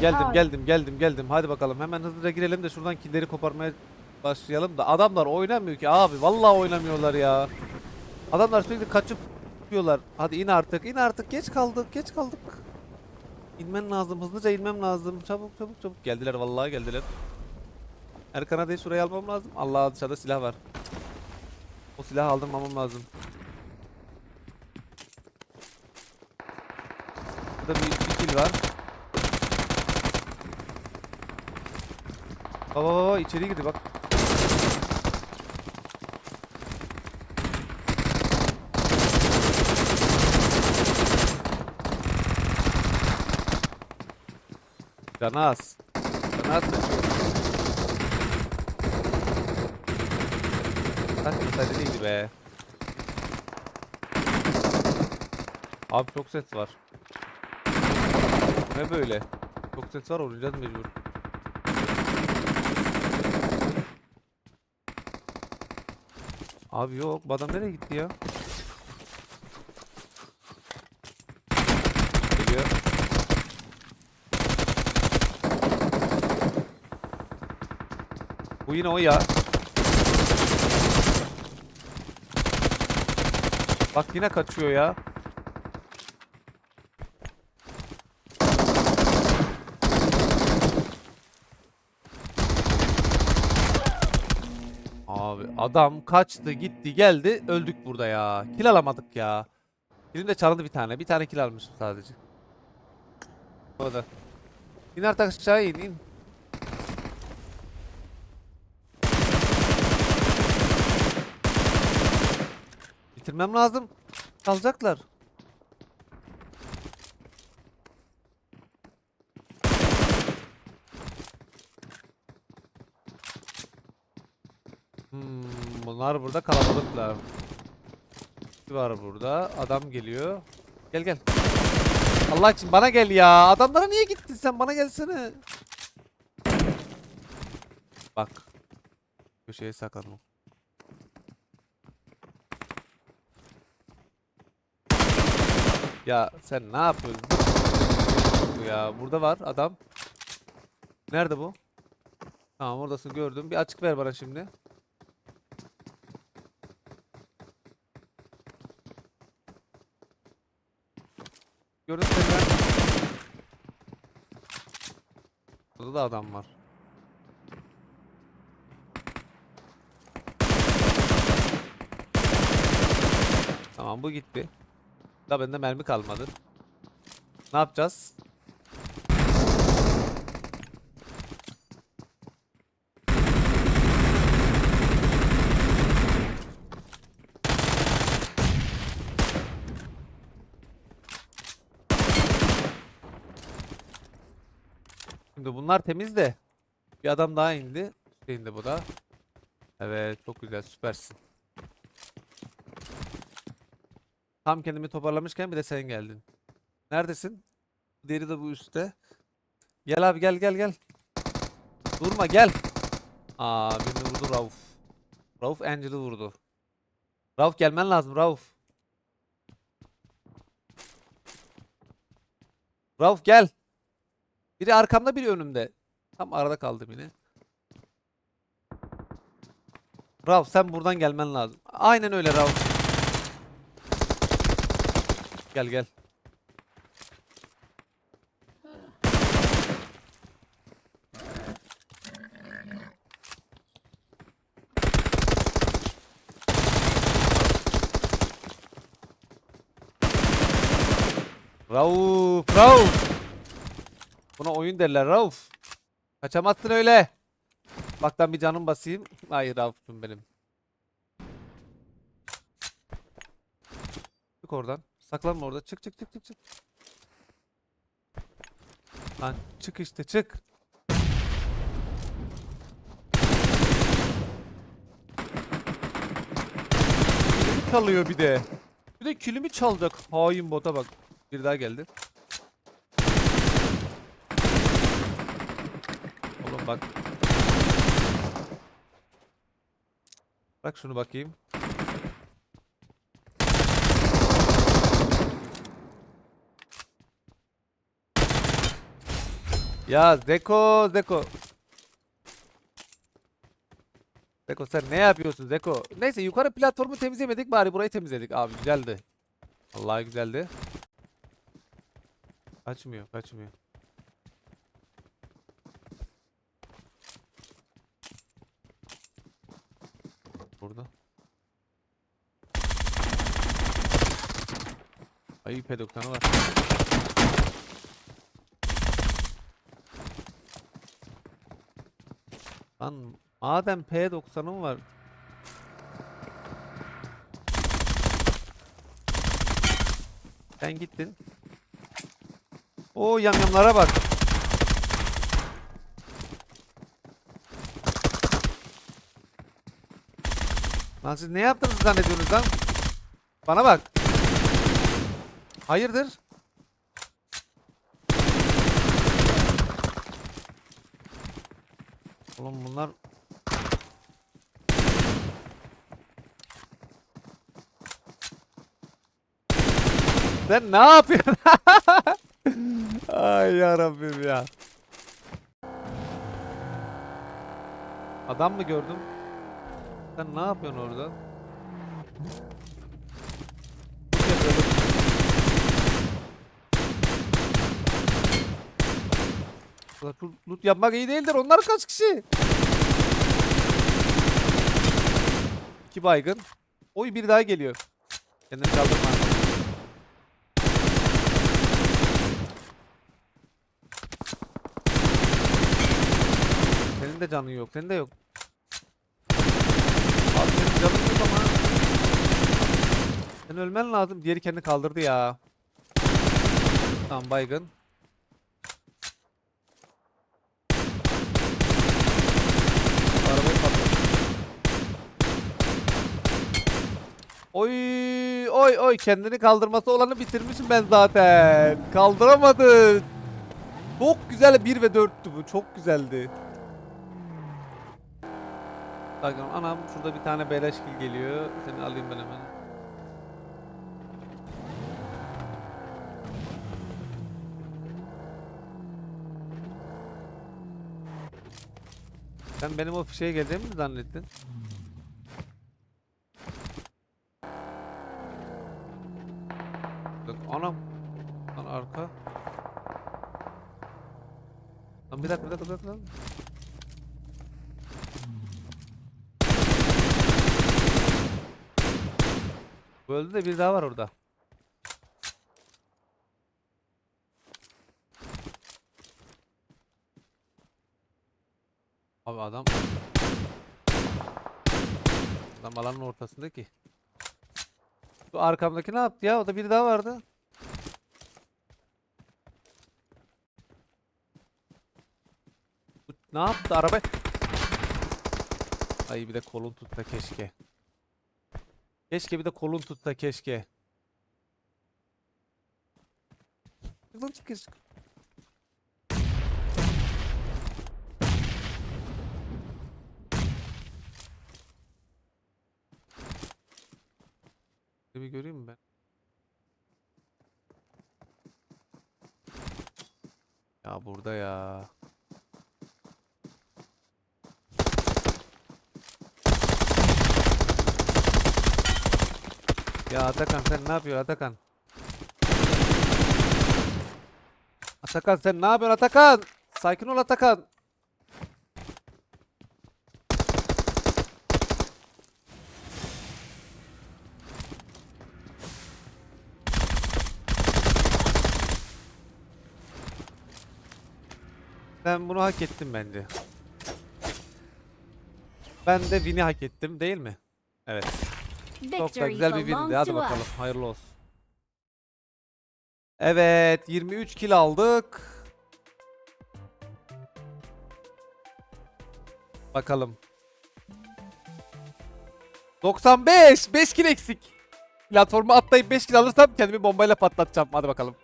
Geldim geldim geldim geldim. Hadi bakalım hemen hızlıca girelim de şuradan killeri koparmaya başlayalım da adamlar oynamıyor ki abi. Vallahi oynamıyorlar ya. Adamlar sürekli kaçıp çıkıyorlar. Hadi in artık. in artık. Geç kaldık. Geç kaldık. İnmen lazım. Hızlıca inmem lazım. Çabuk çabuk çabuk. Geldiler vallahi geldiler. Erkan'a değil şurayı almam lazım. Allah dışarıda silah var. O silahı aldırmamam lazım. Burada bir, bir kill var. Baba baba içeri girdi bak. Canı az. Canı az kaçıyor. Kaç mesajı değildi be. Abi çok ses var. Ne böyle? Çok ses var oynayacağız mecbur. Abi yok. Bu adam nereye gitti ya? Geliyor. Bu yine o ya. Bak yine kaçıyor ya. Abi adam kaçtı gitti geldi öldük burada ya. Kill alamadık ya. Benim de çalındı bir tane. Bir tane kill almışım sadece. O da. İn artık aşağı in in. Bitirmem lazım. Kalacaklar. Bunlar burada kalabalıklar. Var burada. Adam geliyor. Gel gel. Allah için bana gel ya. Adamlara niye gittin sen? Bana gelsene. Bak. Köşeye saklanma. Ya sen ne yapıyorsun? Ya burada var adam. Nerede bu? Tamam oradasın gördüm. Bir açık ver bana şimdi. Gördüm seni ben. Burada da adam var. Tamam bu gitti. Da bende mermi kalmadı. Ne yapacağız? Şimdi bunlar temiz de. Bir adam daha indi. İndi bu da. Evet çok güzel süpersin. Tam kendimi toparlamışken bir de sen geldin. Neredesin? Diğeri de bu üstte. Gel abi gel gel gel. Durma gel. Aa birini vurdu Rauf. Rauf Angel'ı vurdu. Rauf gelmen lazım Rauf. Rauf gel. Biri arkamda biri önümde. Tam arada kaldım yine. Rauf sen buradan gelmen lazım. Aynen öyle Rauf. Gel gel. Rauf, Rauf. Oyun derler Rauf. Kaçamazsın öyle. Bak ben bir canım basayım. Hayır Rauf'cum benim. Çık oradan. Saklanma orada. Çık çık çık çık çık. Lan çık işte çık. Kilimi çalıyor bir de. Bir de kilimi çalacak. Hain bota bak. Bir daha geldi. Bak. Bak şunu bakayım. Ya Zeko, Zeko. Zeko sen ne yapıyorsun Zeko? Neyse yukarı platformu temizlemedik bari burayı temizledik abi güzeldi. Vallahi güzeldi. Kaçmıyor, kaçmıyor. Burada. Ay P90'ı var. Lan madem P90'ım var. Sen gittin. O yamyamlara bak. Lan siz ne yaptınız zannediyorsunuz lan? Bana bak. Hayırdır? Oğlum bunlar Sen ne yapıyorsun? Ay ya Rabbim ya. Adam mı gördüm? Sen ne yapıyorsun orada? Loot, loot yapmak iyi değildir. Onlar kaç kişi? İki baygın. Oy bir daha geliyor. Kendini kaldırma. Senin de canın yok. Senin de yok. Abi senin canın yok ama. Sen ölmen lazım. Diğeri kendini kaldırdı ya. Tamam baygın. Oy oy oy kendini kaldırması olanı bitirmişim ben zaten. Kaldıramadı. Çok güzel 1 ve 4'tü bu. Çok güzeldi. Bakın anam şurada bir tane beleş kill geliyor. Seni alayım ben hemen. Sen benim o şeye geleceğimi mi zannettin? Bak anam. Lan arka. Lan bir dakika bir dakika bir dakika. öldü de bir daha var orada. Abi adam Adam alanın ortasında ki. Bu arkamdaki ne yaptı ya? O da biri daha vardı. Ne yaptı araba? Ay bir de kolun tutsa keşke. Keşke bir de kolun tutsa keşke. Çık lan çık çık. Bir göreyim mi ben? Ya burada ya. Ya Atakan sen ne yapıyorsun Atakan? Atakan sen ne yapıyorsun Atakan? Sakin ol Atakan. Ben bunu hak ettim bence. Ben de win'i hak ettim değil mi? Evet. Çok da Victory güzel bir windi. Hadi bakalım. us. Hayırlı olsun. Evet. 23 kill aldık. Bakalım. 95. 5 kill eksik. Platformu atlayıp 5 kill alırsam kendimi bombayla patlatacağım. Hadi bakalım.